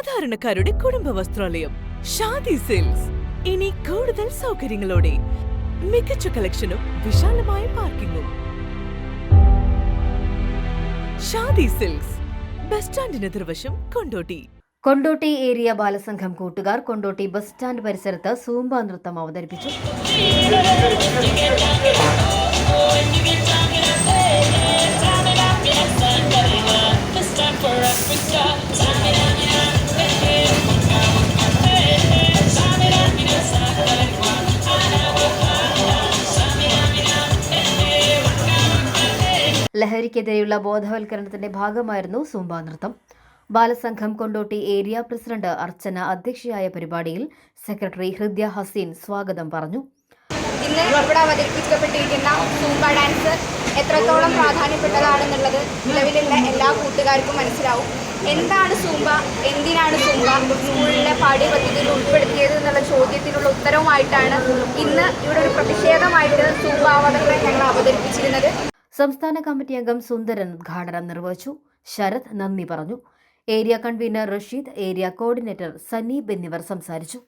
സാധാരണക്കാരുടെ കുടുംബ വസ്ത്രാലയം ഷാദി സെയിൽസ് ഇനി കൂടുതൽ സൗകര്യങ്ങളോടെ മികച്ച കളക്ഷനും വിശാലമായ പാർക്കിങ്ങും. ഷാദി സിൽക്സ് ബസ് സ്റ്റാൻഡിന് എതിർവശം കൊണ്ടോട്ടി. കൊണ്ടോട്ടി ഏരിയ ബാലസംഘം കൂട്ടുകാർ കൊണ്ടോട്ടി ബസ് സ്റ്റാൻഡ് പരിസരത്ത് സൂംബ നൃത്തം അവതരിപ്പിച്ചു. ലഹരിക്കെതിരെയുള്ള ബോധവൽക്കരണത്തിന്റെ ഭാഗമായിരുന്നു സൂംബ നൃത്തം. ബാലസംഘം കൊണ്ടോട്ടി ഏരിയ പ്രസിഡന്റ് അർച്ചന അധ്യക്ഷയായ പരിപാടിയിൽ സെക്രട്ടറി ഹൃദ്യ ഹസീൻ സ്വാഗതം പറഞ്ഞു. ഇന്ന് ഇവിടെ അവതരിപ്പിക്കപ്പെട്ടിരിക്കുന്ന സൂംബ ഡാൻസ് എത്രത്തോളം പ്രാധാന്യപ്പെട്ടതാണെന്നുള്ളത് നിലവിലുള്ള എല്ലാ കൂട്ടുകാർക്കും മനസ്സിലാവും. എന്താണ് സൂംബ? എന്തിനാണ് സൂംബ? സ്കൂളിലെ പാഠ്യപദ്ധതിയിൽ ഉൾപ്പെടുത്തിയത് എന്നുള്ള ചോദ്യത്തിനുള്ള ഉത്തരവുമായിട്ടാണ് ഇന്ന് ഇവിടെ ഒരു പ്രതിഷേധമായിട്ട് സൂംബ അവതരണം ഞങ്ങൾ അവതരിപ്പിച്ചിരുന്നത്. സംസ്ഥാന കമ്മിറ്റി അംഗം സുന്ദരൻ ഉദ്ഘാടനം നിർവഹിച്ചു. ശരത് നന്ദി പറഞ്ഞു. Area convener Rasheed area coordinator Saneeb എന്നിവർ സംസാരിച്ചു.